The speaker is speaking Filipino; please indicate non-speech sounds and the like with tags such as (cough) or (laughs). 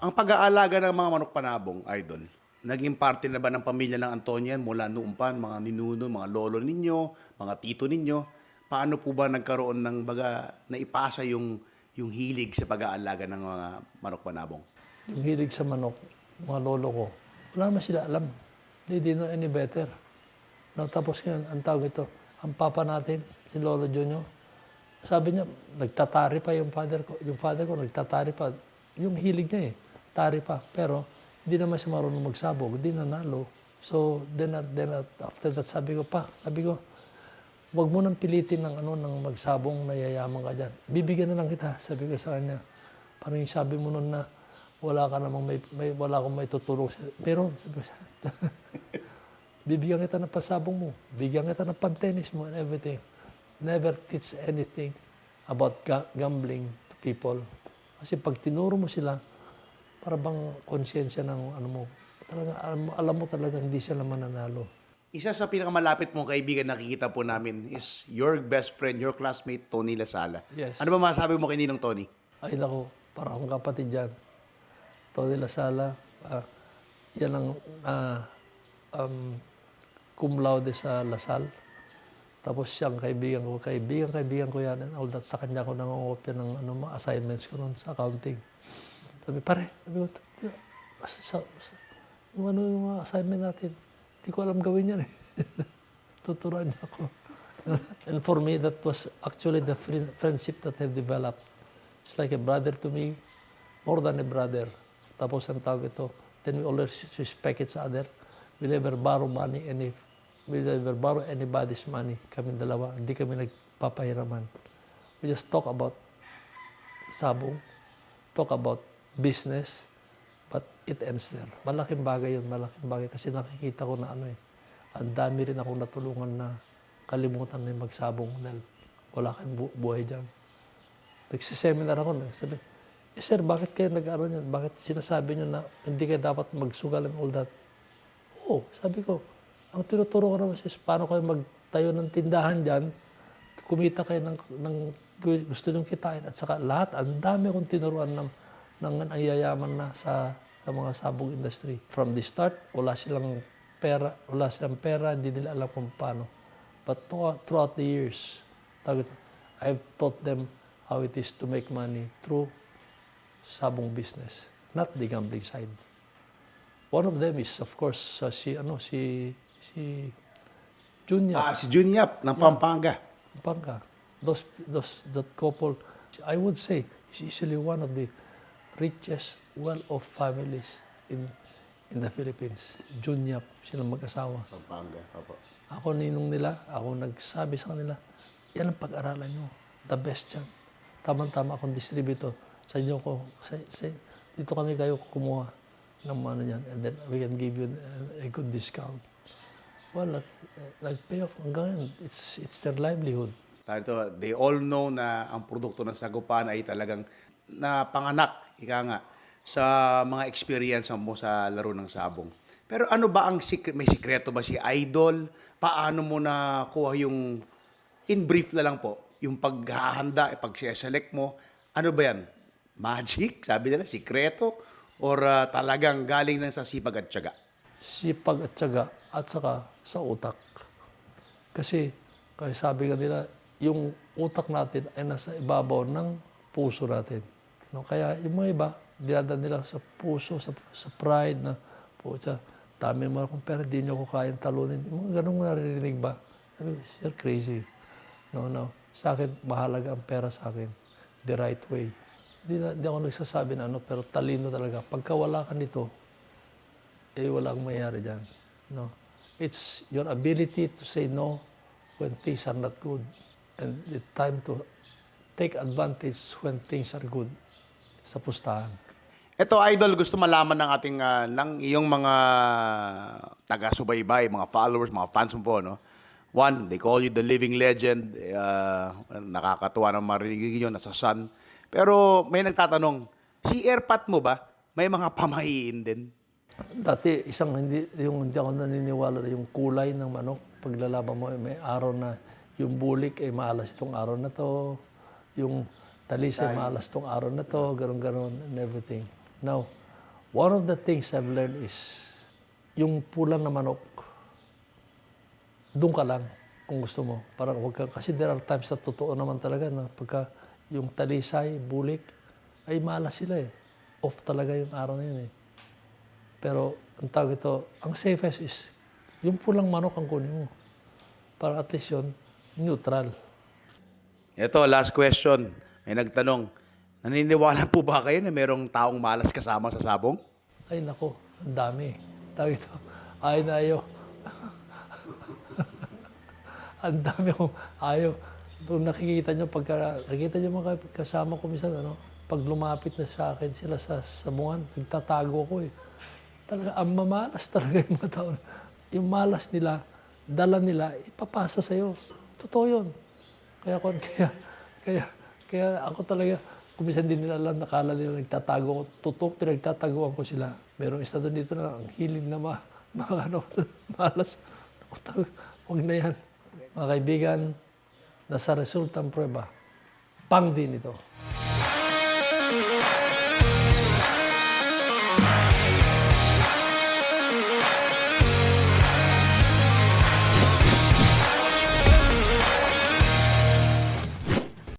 pag-aalaga ng mga manok panabong, idol, naging parte na ba ng pamilya ng Antonian mula noong pa, mga ninuno, mga lolo ninyo, mga tito ninyo? Paano po ba nagkaroon ng baga naipasa yung yung hilig sa pag-aalaga ng mga manok panabong? Yung hilig sa manok, mga lolo ko, wala naman sila alam. They didn't know any better. No, tapos ngayon, ang tawag ito, ang papa natin, si Lolo Junyo, sabi niya, nagtatari pa yung father ko. Yung father ko, nagtatari pa. Yung hilig niya eh, tari pa. Pero, hindi naman siya marunong magsabog, hindi nanalo. So, then, at- then at- after that, sabi ko pa, sabi ko, Huwag mo nang pilitin ng ano ng magsabong na yayaman ka dyan. Bibigyan na lang kita, sabi ko sa kanya. Parang yung sabi mo nun na wala ka namang may, may wala akong may tutulong. sa- Pero sabi ko, (laughs) bibigyan kita ng pasabong mo. Bigyan kita ng pantenis mo and everything. Never teach anything about ga- gambling to people. Kasi pag tinuro mo sila, para bang konsensya ng ano mo, talaga, alam, mo- alam mo talaga hindi sila mananalo. Isa sa pinakamalapit mong kaibigan nakikita po namin is your best friend, your classmate, Tony Lasala. Yes. Ano ba masabi mo kay Ninong Tony? Ay nako, para akong kapatid dyan. Tony Lasala, ah, yan ang ah, um, cum laude sa Lasal. Tapos siyang kaibigan ko, kaibigan, kaibigan ko yan. And all that, sa kanya ko nangungopya ng ano, assignments ko noon sa accounting. Sabi, pare, sabi ko, sa, sa, yung ano yung assignment natin, hindi ko alam gawin yan eh. (laughs) Tuturuan niya ako. (laughs) And for me, that was actually the friend- friendship that have developed. It's like a brother to me, more than a brother. Tapos ang tawag ito, then we always respect each other. We never borrow money, any, we never borrow anybody's money. Kami dalawa, hindi kami nagpapahiraman. We just talk about sabong, talk about business, but it ends there. Malaking bagay yun, malaking bagay. Kasi nakikita ko na ano eh, ang dami rin akong natulungan na kalimutan na yung magsabong dahil wala kayong bu- buhay dyan. Nagsiseminar ako, nagsabi, eh sir, bakit kayo nag-aaral yan? Bakit sinasabi nyo na hindi kayo dapat magsugal and all that? Oo, sabi ko, ang tinuturo ko naman is paano kayo magtayo ng tindahan dyan, kumita kayo ng, ng gusto nyong kitain. At saka lahat, ang dami kong tinuruan ng, ng ang yayaman na sa, sa mga sabong industry. From the start, wala silang pera, wala silang pera, hindi nila alam kung paano. But throughout, throughout the years, I've taught them how it is to make money through sabong business, not the gambling side. One of them is, of course, uh, si, ano, si, si Junior. Ah, si Junyap ng Pampanga. Pampanga. Those, those, that couple, I would say, is easily one of the richest, well-off families in in the Philippines. Junyap, silang mag-asawa. Pampanga, opo. Ako ninong nila, ako nagsabi sa kanila, yan ang pag-aralan nyo. The best yan. Tama-tama akong distributor. Sa inyo ko, sa, sa, dito kami kayo kumuha ng ano yan. And then we can give you a, a good discount. Well, nag, nag-pay off hanggang ngayon. It's, it's their livelihood. Dito, they all know na ang produkto ng sagupan ay talagang napanganak, ika nga, sa mga experience mo sa laro ng sabong. Pero ano ba ang secret? May sikreto ba si Idol? Paano mo na kuha yung, in brief na lang po, yung paghahanda, eh, pag-select mo, ano ba yan? (laughs) Magic? Sabi nila, sikreto? Or ah, talagang galing lang sa sipag at tiyaga? Sipag at tiyaga at saka sa utak. Kasi, kaya sabi nga nila, yung utak natin ay nasa ibabaw ng puso natin. No? Kaya yung mga iba, dinadala nila sa puso, sa, sa pride na, pucha, dami mo akong pera, di nyo ko kayang talunin. Yung mga ganun naririnig ba? You're crazy. No, no. Sa akin, mahalaga ang pera sa akin. The right way. Di, na, di ako nagsasabi na ano, pero talino talaga. Pagka wala ka nito, eh walang mayayari dyan. No? It's your ability to say no when things are not good. And the time to take advantage when things are good sa pustahan. Ito, Idol, gusto malaman ng ating, ah, ng iyong mga taga-subaybay, mga followers, mga fans mo po, no? One, they call you the living legend. Uh, nakakatuwa na marinig yun, nasa sun. Pero may nagtatanong, si Airpat mo ba, may mga pamahiin din? Dati, isang hindi, yung hindi ako naniniwala na yung kulay ng manok, paglalaban mo, eh, may araw na yung bulik ay maalas itong araw na to, yung talis ay maalas itong araw na to, ganon and everything. Now, One of the things I've learned is, yung pulang na manok, doon ka lang kung gusto mo. Parang wag ka, kasi there are times na totoo naman talaga na pagka yung talisay, bulik, ay malas sila eh. Off talaga yung araw na yun eh. Pero ang tawag ito, ang safest is, yung pulang manok ang kunin mo. Para at least yun, neutral. Ito, last question. May nagtanong, naniniwala po ba kayo na merong taong malas kasama sa sabong? Ay nako, ang dami. Tawag ito, ayaw na ayaw. (laughs) ang dami kong ayaw. Doon nakikita nyo, pagka, nakikita nyo mga kasama ko minsan, ano, pag lumapit na sa akin sila sa sabungan, nagtatago ako eh. Talaga, ang mamalas talaga yung mga tao. Yung malas nila, dala nila, ipapasa sa'yo. Totoo yun. Kaya, kung- kaya, kaya, kaya ako talaga, kumisan din nila alam, nakala nila nagtatago ako. Totoo, pinagtataguan ko sila. Merong isa doon dito na ang hilig na ma, (laughs) mga ano, (laughs) malas. Huwag na yan. Mga kaibigan, nasa resultang prueba, pang din ito.